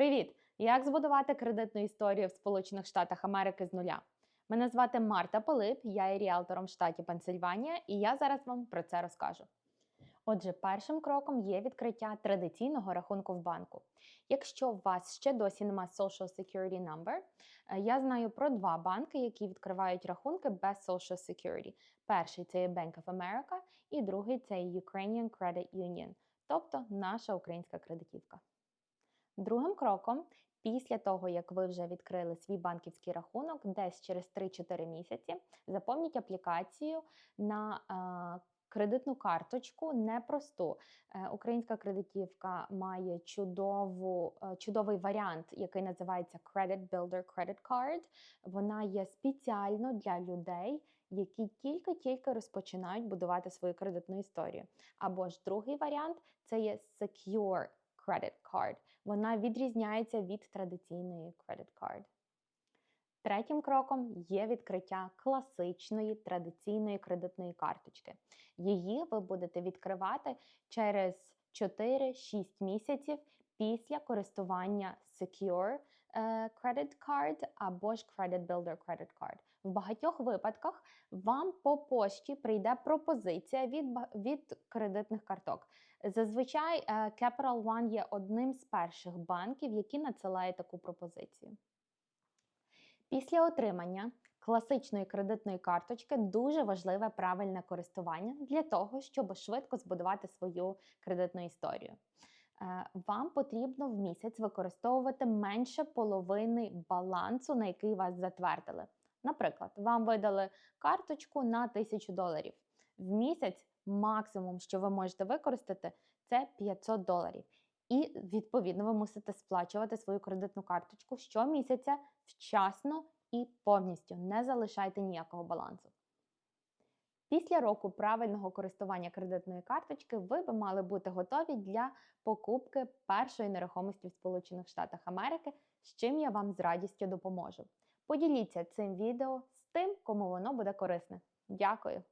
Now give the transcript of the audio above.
Привіт! Як збудувати кредитну історію в Сполучених Штатах Америки з нуля? Мене звати Марта Пилип, я є ріелтором в штаті Пенсильванія, і я зараз вам про це розкажу. Отже, першим кроком є відкриття традиційного рахунку в банку. Якщо у вас ще досі немає Social Security Number, е, я знаю про два банки, які відкривають рахунки без Social Security. Перший це є Bank of America, і другий це є Ukrainian Credit Union, тобто наша українська кредитівка. Другим кроком, після того, як ви вже відкрили свій банківський рахунок, десь через 3-4 місяці, заповніть аплікацію на е, кредитну карточку непросту. Е, Українська кредитівка має чудову, е, чудовий варіант, який називається Credit Builder Credit Card. Вона є спеціально для людей, які тільки-тільки розпочинають будувати свою кредитну історію. Або ж другий варіант це є Secure Credit Card. Вона відрізняється від традиційної Credit Card. Третім кроком є відкриття класичної традиційної кредитної карточки. Її ви будете відкривати через 4-6 місяців після користування Secure Credit Card або ж Credit Builder Credit Card. В багатьох випадках вам по пошті прийде пропозиція від, від кредитних карток. Зазвичай е, Capital One є одним з перших банків, які надсилають таку пропозицію. Після отримання класичної кредитної карточки дуже важливе правильне користування для того, щоб швидко збудувати свою кредитну історію. Е, Вам потрібно в місяць використовувати менше половини балансу, на який вас затвердили. Наприклад, вам видали карточку на 1000 доларів. В місяць максимум, що ви можете використати, це 500 доларів. І відповідно ви мусите сплачувати свою кредитну карточку щомісяця вчасно і повністю. Не залишайте ніякого балансу. Після року правильного користування кредитної карточки ви би мали бути готові для покупки першої нерухомості в Сполучених Штатах Америки, з чим я вам з радістю допоможу. Поділіться цим відео з тим, кому воно буде корисне. Дякую!